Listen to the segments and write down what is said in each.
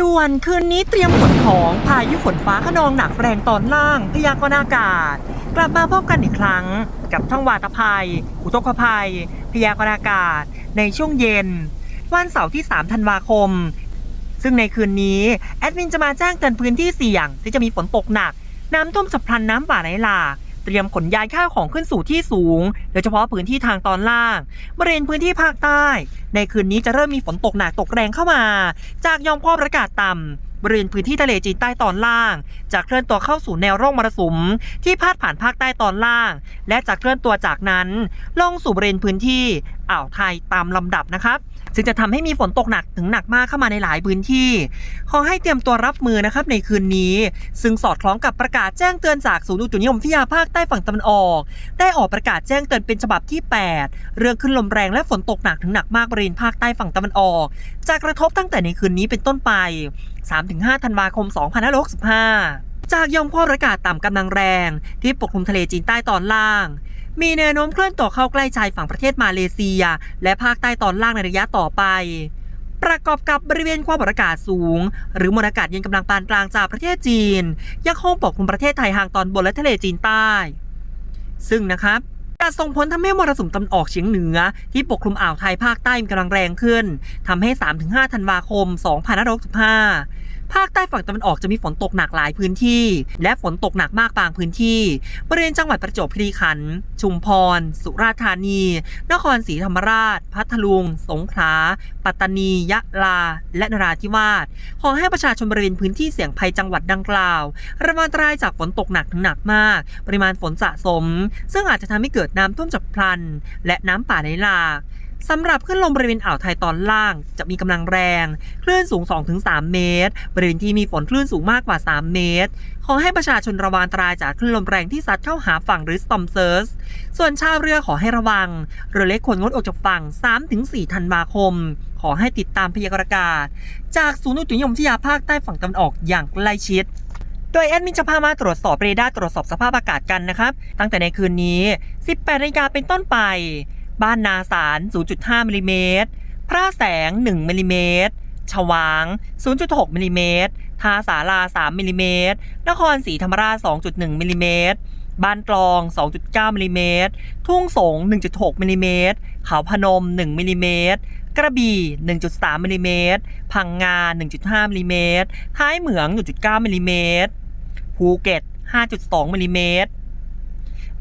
ด่วนคืนนี้เตรียมขนของพายุฝนฟ้าขนองหนักแรงตอนล่าง พยากรณ์อากาศ กลับมาพบกันอีกครั้ง กับช่องวาตภัย อุทกภัย พยากรณ์อากาศ ในช่วงเย็น วันเสาร์ที่ 3 ธันวาคม ซึ่งในคืนนี้ แอดมินจะมาแจ้งเตือนพื้นที่เสี่ยง ที่จะมีฝนตกหนัก น้ำท่วมฉับพลันน้ำป่าไหลหลาก เตรียมขนย้ายข้าวของขึ้นสู่ที่สูง โดยเฉพาะพื้นที่ทางตอนล่างบริเวณพื้นที่ภาคใต้ ในคืนนี้จะเริ่มมีฝนตกหนักตกแรงเข้ามา จากยอมความอากาศต่ำ บริเวณพื้นที่ทะเลจีนใต้ตอนล่าง จะเคลื่อนตัวเข้าสู่แนวร่องมรสุม ที่พาดผ่านภาคใต้ตอนล่าง และจะเคลื่อนตัวจากนั้น ลงสู่บริเวณพื้นที่อ่าวไทยตามลำดับนะครับซึ่งจะทำให้มีฝนตกหนักถึงหนักมากเข้ามาในหลายพื้นที่ ขอให้เตรียมตัวรับมือนะครับในคืนนี้ ซึ่งสอดคล้องกับประกาศแจ้งเตือนจากศูนย์อุตุนิยมวิทยาภาคใต้ฝั่งตะวันออก ได้ออกประกาศแจ้งเตือนเป็นฉบับที่ 8 เรื่องขึ้นลมแรงและฝนตกหนักถึงหนักมากบริเวณภาคใต้ฝั่งตะวันออก จะกระทบตั้งแต่ในคืนนี้เป็นต้นไป 3-5 ธันวาคม 2565 จากยอมความอากาศต่ำกำลังแรง ที่ปกคลุมทะเลจีนใต้ตอนล่าง มีแนวโน้มเคลื่อนตัวเข้าใกล้ชายฝั่งประเทศมาเลเซีย และภาคใต้ตอนล่างในระยะต่อไปประกอบกับบริเวณความกดอากาศสูง หรือมวลอากาศเย็นกำลังปานกลางจากประเทศจีน ยังคงปกคลุมประเทศไทยห่างตอนบนและทะเลจีนใต้ ซึ่งนะครับจะ ส่งผลทำให้มรสุมตะวันออกเฉียงเหนือ ที่ปกคลุมอ่าวไทยภาคใต้มีกำลังแรงขึ้นทำให้ 3-5 ธันวาคม 2565 ภาคใต้ฝั่งตะวันออกจะมีฝนตกหนักหลายพื้นที่ และฝนตกหนักมากบางพื้นที่ บริเวณจังหวัดประจวบคีรีขันธ์ชุมพร สุราษฎร์ธานี นครศรีธรรมราช พัทลุง สงขลา ปัตตานี ยะลา และนราธิวาส ขอให้ประชาชนบริเวณพื้นที่เสี่ยงภัยจังหวัดดังกล่าว ระมัดระวังจากฝนตกหนักถึงหนักมาก ปริมาณฝนสะสม ซึ่งอาจจะทำให้เกิดน้ำท่วมฉับพลัน และน้ำป่าไหลหลาก สำหรับคลื่นลมบริเวณอ่าวไทยตอนล่างจะมีกำลังแรง คลื่นสูง 2-3 เมตร บริเวณที่มีฝนคลื่นสูงมากกว่า 3 เมตร ขอให้ประชาชนระวังตรายจากคลื่นลมแรงที่ซัดเข้าหาฝั่งหรือ storm surge ส่วนชาวเรือขอให้ระวัง เรือเล็กควรงดออกจากฝั่ง 3-4 ธันวาคม ขอให้ติดตามพยากรณ์อากาศ จากศูนย์อุตุนิยมวิทยาภาคใต้ฝั่งตะวันออกอย่างใกล้ชิดโดยแอดมินจะพามาตรวจสอบเรดาร์ตรวจสอบสภาพอากาศกันนะครับ ตั้งแต่ในคืนนี้ 18นาฬิกาเป็นต้นไป บ้านนาสาร 0.5มิลลิเมตรพระแสง 1มิลลิเมตรฉวาง 0.6มิลลิเมตรทาสารา3มิลลิเมตรนครศรีธรรมราช 2.1มิลลิเมตรบ้านกลอง 2.9มิลลิเมตรทุ่งสง 1.6มิลลิเมตรเขาพนม 1มิลลิเมตรกระบี่ 1.3มิลลิเมตรพังงา 1.5มิลลิเมตรท้ายเหมือง 1.9มิลลิเมตรภูเก็ต 5.2มิลลิเมตร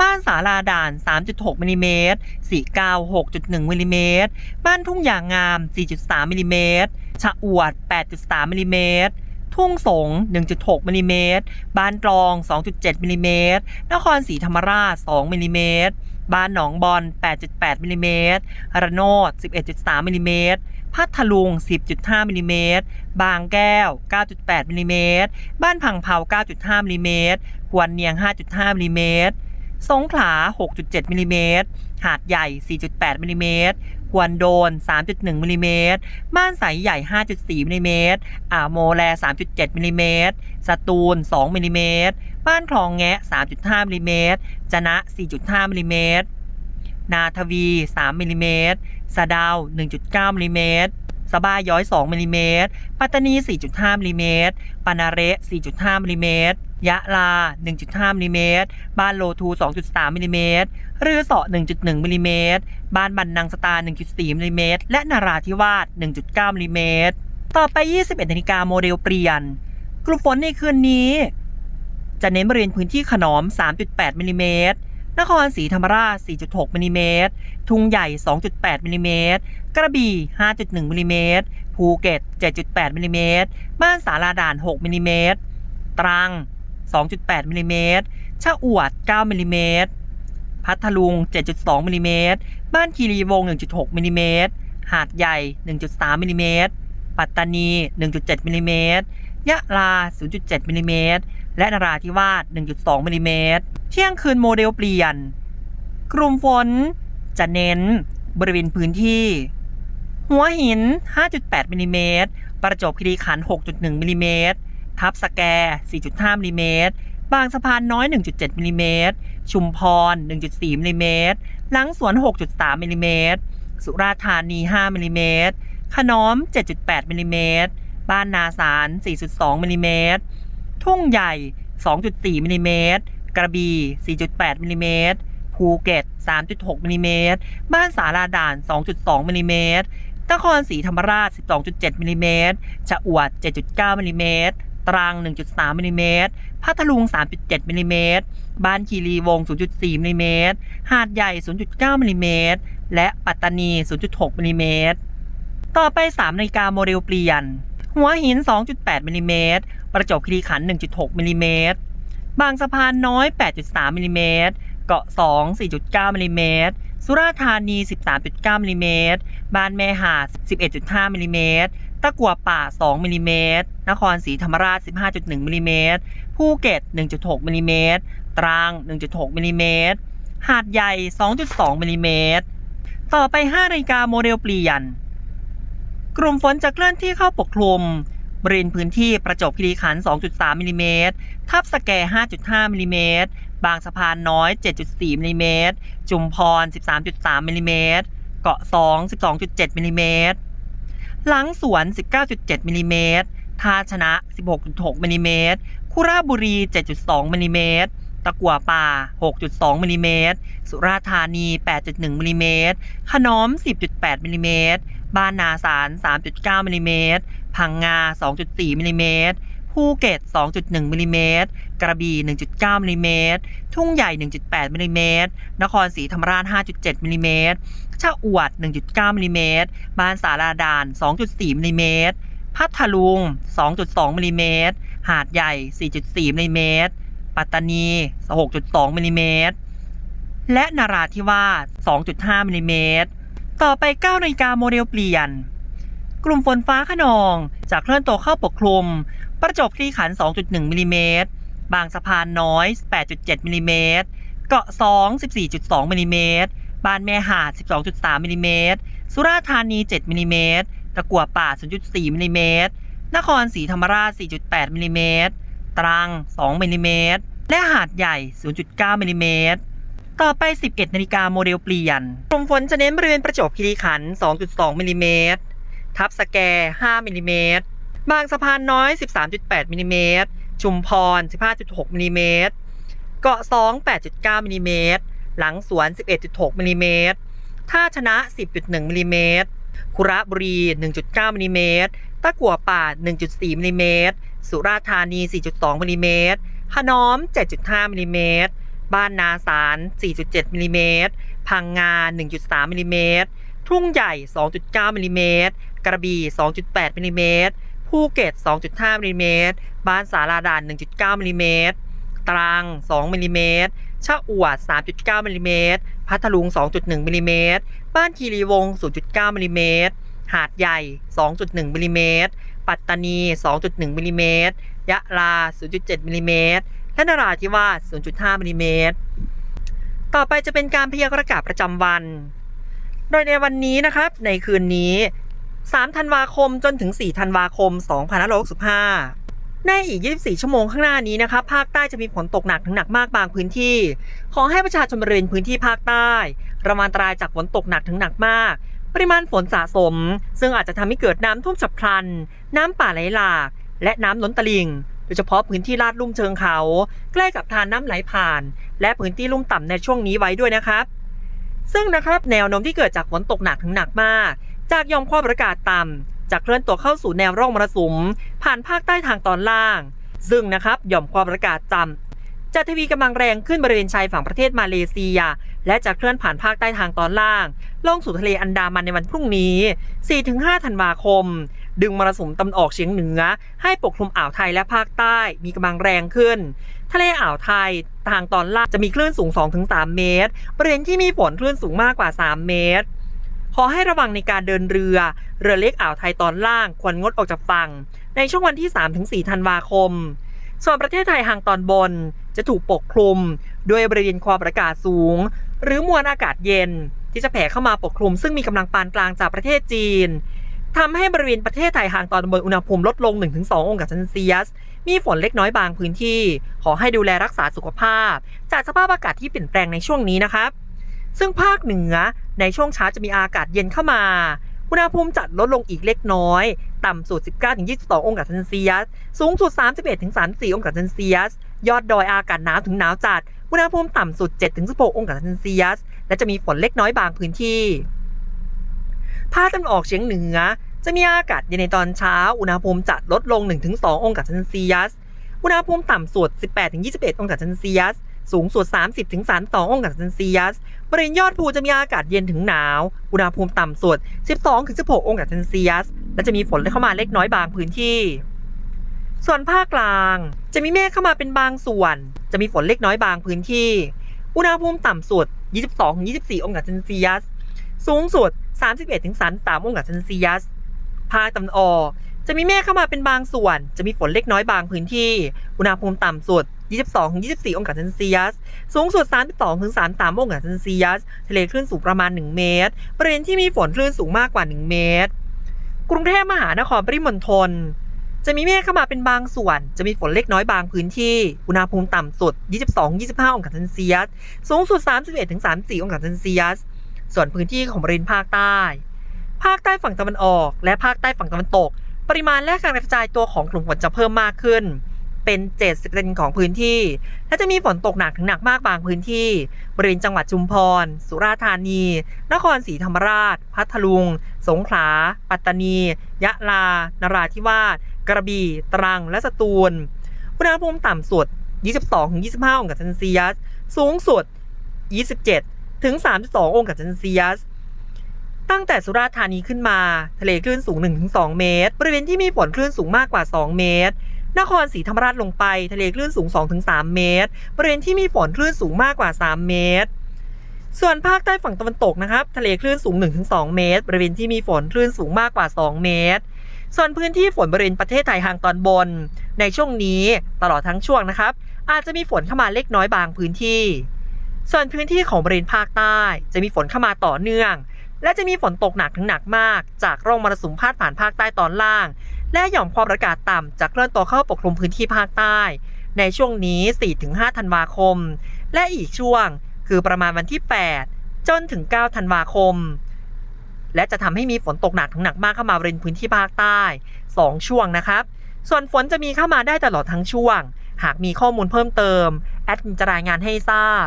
บ้านสาลาด่าน 3.6มิลลิเมตรสีเกา6.1มิลลิเมตรบ้านทุ่งยางงาม 4.3มิลลิเมตรชะอวด 8.3มิลลิเมตรทุ่งสง 1.6มิลลิเมตรบ้านตรอง 2.7มิลลิเมตรนครศรีธรรมราช 2มิลลิเมตรบ้านหนองบอน8.8มิลลิเมตรระโนด 11.3มิลลิเมตรพัทลุง 10.5มิลลิเมตรบางแก้ว 9.8มิลลิเมตรบ้านพังเผา 9.5มิลลิเมตรควรเนียง 5.5มิลลิเมตร สงขลา 6.7มิลลิเมตร หาดใหญ่ 4.8มิลลิเมตรควนโดน 3.1มิลลิเมตรบ้านใสใหญ่ 5.4มิลลิเมตรอ่าวโมแล 3.7มิลลิเมตรสตูล 2มิลลิเมตรบ้านคลองแงะ 3.5มิลลิเมตรจนะ 4.5มิลลิเมตรนาทวี 3มิลลิเมตรสะดาว 1.9มิลลิเมตรสบ้าย้อย 2มิลลิเมตรปัตตานี 4.5มิลลิเมตรปานาเระ4.5มิลลิเมตร ยะลา 1.5มิลลิเมตร บ้านโลทู 2.3มิลลิเมตร เรือเสาะ 1.1มิลลิเมตร บ้านบันนังสตา 1.4มิลลิเมตร และนาราธิวาส 1.9มิลลิเมตร ต่อไป 21นาฬิกาโมเดลเปลี่ยน กลุ่มฝนในคืนนี้ จะเน้นบริเวณพื้นที่ขนอม 3.8มิลลิเมตร นครศรีธรรมราช 4.6มิลลิเมตร ทุ่งใหญ่ 2.8มิลลิเมตร กระบี่ 5.1มิลลิเมตร ภูเก็ต 7.8มิลลิเมตร บ้านสาราด่าน 6มิลลิเมตร ตรัง 2.8มิลลิเมตรชะอวด 9มิลลิเมตรพัทลุง 7.2มิลลิเมตรบ้านคีรีวง 1.6มิลลิเมตรหาดใหญ่ 1.3มิลลิเมตรปัตตานี 1.7มิลลิเมตรยะลา 0.7มิลลิเมตรและนราธิวาส 1.2มิลลิเมตรเที่ยงคืนโมเดลเปลี่ยน กลุ่มฝนจะเน้นบริเวณพื้นที่ หัวหิน 5.8มิลลิเมตรประจวบคีรีขันธ์ 6.1มิลลิเมตร ทับสแก 4.5มิลลิเมตร บางสะพานน้อย 1.7มิลลิเมตร ชุมพร 1.4มิลลิเมตร หลังสวน 6.3มิลลิเมตร สุราษฎร์ธานี 5มิลลิเมตร ขนอม 7.8มิลลิเมตร บ้านนาสาร 4.2มิลลิเมตร ทุ่งใหญ่ 2.4มิลลิเมตร กระบี่ 4.8มิลลิเมตร ภูเก็ต 3.6มิลลิเมตร บ้านสาราด่าน 2.2มิลลิเมตรนครศรีธรรมราช 12.7มิลลิเมตรชะอวด 7.9มิลลิเมตร ตรัง 1.3มิลลิเมตรพัทลุง 3.7มิลลิเมตรบ้านคีรีวงศ์0.4มิลลิเมตรหาดใหญ่ 0.9มิลลิเมตรและปัตตานี 0.6มิลลิเมตรต่อไป 3 นาฬิกาโมเดลเปลี่ยน หัวหิน 2.8มิลลิเมตรประจวบคีรีขันธ์1.6มิลลิเมตรบางสะพานน้อย 8.3มิลลิเมตรเกาะ 2 4.9มิลลิเมตร สุราษฎร์ธานี 13.9มิลลิเมตรบ้านแม่หาด 11.5มิลลิเมตรตะกัวป่า 2มิลลิเมตรนครศรีธรรมราช 15.1มิลลิเมตรภูเก็ต 1.6มิลลิเมตรตรัง 1.6มิลลิเมตรหาดใหญ่ 2.2มิลลิเมตรต่อไป5นาฬิกาโมเดลเปลี่ยน กลุ่มฝนจะเคลื่อนที่เข้าปกคลุมบริเวณพื้นที่ประจวบคีรีขันธ์ 2.3มิลลิเมตรทับสแก 5.5มิลลิเมตร บางสะพานน้อย 7.4มิลลิเมตรจุมพร 13.3มิลลิเมตรเกาะ2 12.7มิลลิเมตรหลังสวน 19.7มิลลิเมตรท่าชนะ 16.6มิลลิเมตรคุระบุรี 7.2มิลลิเมตรตะกัวป่า 6.2มิลลิเมตรสุราษฎร์ธานี 8.1มิลลิเมตรขนอม 10.8มิลลิเมตรบ้านนาสาร 3.9มิลลิเมตรพังงา 2.4มิลลิเมตร ภูเก็ต 2.1มิลลิเมตร กระบี่ 1.9มิลลิเมตร ทุ่งใหญ่ 1.8มิลลิเมตร นครศรีธรรมราช 5.7มิลลิเมตร ชะอวด 1.9มิลลิเมตร บ้านสาราดาน 2.4มิลลิเมตร พัทลุง 2.2มิลลิเมตร หาดใหญ่ 4.4มิลลิเมตร ปัตตานี 6.2มิลลิเมตร และนราธิวาส 2.5มิลลิเมตร ต่อไป9นาฬิกาโมเดลเปลี่ยน กลุ่มฝนฟ้าขนองจะเคลื่อนตัวเข้าปกคลุม ประจบคีรีขัน 2.1มิลลิเมตร บางสะพานน้อย 8.7มิลลิเมตร เกาะ 2 14.2มิลลิเมตรบ้านแม่หาด 12.3มิลลิเมตร สุราษฎร์ธานี 7มิลลิเมตร ตะกัวป่า 0.4มิลลิเมตร นครศรีธรรมราช 4.8มิลลิเมตร ตรัง 2มิลลิเมตร และหาดใหญ่ 0.9มิลลิเมตรต่อไป 11 นาฬิกาโมเดลเปลี่ยนกลุ่มฝนจะเน้นบริเวณประจวบคีรีขันธ์ 2.2มิลลิเมตร ทับสแก5มิลลิเมตรบางสะพานน้อย 13.8มิลลิเมตรชุมพร 15.6มิลลิเมตรเกาะ2 8.9มิลลิเมตรหลังสวน 11.6มิลลิเมตรท่าชนะ 10.1มิลลิเมตรคุระบุรี 1.9มิลลิเมตรตะกัวป่า 1.4มิลลิเมตรสุราษฎร์ธานี 4.2มิลลิเมตรขนอม 7.5มิลลิเมตรบ้านนาสาร 4.7มิลลิเมตรพังงา 1.3มิลลิเมตรทุ่งใหญ่ 2.9มิลลิเมตร กระบี่ 2.8มิลลิเมตรภูเก็ต 2.5มิลลิเมตรบ้านสาราด่าน 1.9มิลลิเมตรตรัง 2มิลลิเมตรชะอวด 3.9มิลลิเมตรพัทลุง 2.1มิลลิเมตรบ้านคีรีวงศ์0.9มิลลิเมตรหาดใหญ่ 2.1มิลลิเมตรปัตตานี 2.1มิลลิเมตรยะลา 0.7มิลลิเมตรและนราธิวาส 0.5มิลลิเมตรต่อไปจะเป็นการพยากรณ์อากาศประจำวัน โดยในวันนี้นะครับ ในคืนนี้ 3 ธันวาคมจนถึง 4 ธันวาคม 2565ในอีก 24 ชั่วโมงข้างหน้านี้นะครับภาคใต้จะมีฝนตกหนักถึงหนักมากบางพื้นที่ ขอให้ประชาชนบริเวณพื้นที่ภาคใต้ระมัดระวังตรายจากฝนตกหนักถึงหนักมาก ปริมาณฝนสะสม ซึ่งอาจจะทำให้เกิดน้ำท่วมฉับพลัน น้ำป่าไหลหลาก และน้ำล้นตลิ่ง โดยเฉพาะพื้นที่ลาดลุ่มเชิงเขา ใกล้กับทานน้ำไหลผ่าน และพื้นที่ลุ่มต่ำในช่วงนี้ไว้ด้วยนะครับ ซึ่งนะครับแนวโน้มที่เกิดจากฝนตกหนักถึงหนักมาก จากย่อมความกดอากาศต่ำจะเคลื่อนตัวเข้าสู่แนวร่องมรสุม ผ่านภาคใต้ทางตอนล่าง ซึ่งนะครับหย่อมความกดอากาศต่ำจะทวีกำลังแรงขึ้นบริเวณชายฝั่งประเทศมาเลเซีย และจะเคลื่อนผ่านภาคใต้ทางตอนล่าง ลงสู่ทะเลอันดามันในวันพรุ่งนี้ 4-5 ธันวาคม ดึงมรสุมตะวันออกเฉียงเหนือ ให้ปกคลุมอ่าวไทยและภาคใต้มีกำลังแรงขึ้น ทะเลอ่าวไทยทางตอนล่างจะมีคลื่นสูง 2-3 เมตรบริเวณที่มีฝนคลื่นสูงมากกว่า 3 เมตร ขอให้ระวังในการเดินเรือ เรือเล็กอ่าวไทยตอนล่างควรงดออกจากฝั่ง ในช่วงวันที่ 3-4 ธันวาคม ส่วนประเทศไทยทางตอนบนจะถูกปกคลุม ด้วยบริเวณความกดอากาศสูง หรือมวลอากาศเย็น ที่จะแผ่เข้ามาปกคลุม ซึ่งมีกำลังปานกลางจากประเทศจีนทำให้บริเวณประเทศไทยทางตอนบนอุณหภูมิลดลง 1-2 องศาเซลเซียส มีฝนเล็กน้อยบางพื้นที่ ขอให้ดูแลรักษาสุขภาพ จากสภาพอากาศที่เปลี่ยนแปลงในช่วงนี้นะครับ ซึ่งภาคเหนือในช่วงเช้าจะมีอากาศเย็นเข้ามา อุณหภูมิจัดลดลงอีกเล็กน้อย ต่ำสุด 19-22 องศาเซนเซียส สูงสุด 31-34 องศาเซนเซียส ยอดดอยอากาศหนาวถึงหนาวจัด อุณหภูมิต่ำสุด 7-16 องศาเซนเซียส และจะมีฝนเล็กน้อยบางพื้นที่ ภาคตะวันออกเฉียงเหนือ จะมีอากาศเย็นในตอนเช้า อุณหภูมิจะลดลง 1-2 องศาเซนเซียส อุณหภูมิต่ำสุด 18-21 องศาเซนเซียส สูงสุด 30-32 องศาเซนเซียส บริเวณยอดภูจะมีอากาศเย็นถึงหนาว อุณหภูมิต่ำสุด 12-16 องศาเซนเซียส และจะมีฝนเข้ามาเล็กน้อยบางพื้นที่ ส่วนภาคกลาง จะมีเมฆเข้ามาเป็นบางส่วน จะมีฝนเล็กน้อยบางพื้นที่ อุณหภูมิต่ำสุด 22-24 องศาเซนเซียส สูงสุด 31-33 องศาเซนเซียส ภาคตะวันออกจะมีเมฆเข้ามาเป็นบางส่วน จะมีฝนเล็กน้อยบางพื้นที่ อุณหภูมิต่ำสุด 22-24 องศาเซนเซียส สูงสุด 32-33 องศาเซนเซียส ทะเลคลื่นสูงประมาณ 1 เมตร บริเวณที่มีฝนคลื่นสูงมากกว่า 1 เมตร กรุงเทพมหานครปริมณฑลจะมีเมฆเข้ามาเป็นบางส่วน จะมีฝนเล็กน้อยบางพื้นที่ อุณหภูมิต่ำสุด 22-25 องศาเซนเซียส สูงสุด 31-34 องศาเซนเซียส ส่วนพื้นที่ของบริเวณภาคใต้ ภาคใต้ฝั่งตะวันออก และภาคใต้ฝั่งตะวันตก ปริมาณและการกระจายตัวของกลุ่มฝนจะเพิ่มมากขึ้น เป็น 70%ของพื้นที่ และจะมีฝนตกหนักถึงหนักมากบางพื้นที่ บริเวณจังหวัดชุมพร สุราษฎร์ธานี นครศรีธรรมราช พัทลุง สงขลา ปัตตานี ยะลา นราธิวาส กระบี่ ตรัง และสตูล อุณหภูมิต่ำสุด 22-25 องศาเซนเซียส สูงสุด 27 ถึง 32 องศาเซนเซียสตั้งแต่สุราษฎร์ธานีขึ้นมา ทะเลคลื่นสูง 1-2 เมตร บริเวณที่มีฝนคลื่นสูงมากกว่า 2 เมตร นครศรีธรรมราชลงไป ทะเลคลื่นสูง 2-3 เมตร บริเวณที่มีฝนคลื่นสูงมากกว่า 3 เมตร ส่วนภาคใต้ฝั่งตะวันตกนะครับ ทะเลคลื่นสูง 1-2 เมตร บริเวณที่มีฝนคลื่นสูงมากกว่า 2 เมตร ส่วนพื้นที่ฝนบริเวณประเทศไทยทางตอนบน ในช่วงนี้ตลอดทั้งช่วงนะครับ อาจจะมีฝนเข้ามาเล็กน้อยบางพื้นที่ ส่วนพื้นที่ของบริเวณภาคใต้ จะมีฝนเข้ามาต่อเนื่อง และจะมีฝนตกหนักถึงหนักมาก จากร่องมรสุมพาดผ่านภาคใต้ตอนล่าง และหย่อมความกดอากาศต่ำจะเคลื่อนตัวเข้าปกคลุมพื้นที่ภาคใต้ ในช่วงนี้ 4-5 ธันวาคม และอีกช่วงคือประมาณวันที่ 8 จนถึง 9 ธันวาคม และจะทำให้มีฝนตกหนักถึงหนักมากเข้ามาบริเวณพื้นที่ภาคใต้ 2 ช่วงนะครับ ส่วนฝนจะมีเข้ามาได้ตลอดทั้งช่วง หากมีข้อมูลเพิ่มเติม แอดจะรายงานให้ทราบ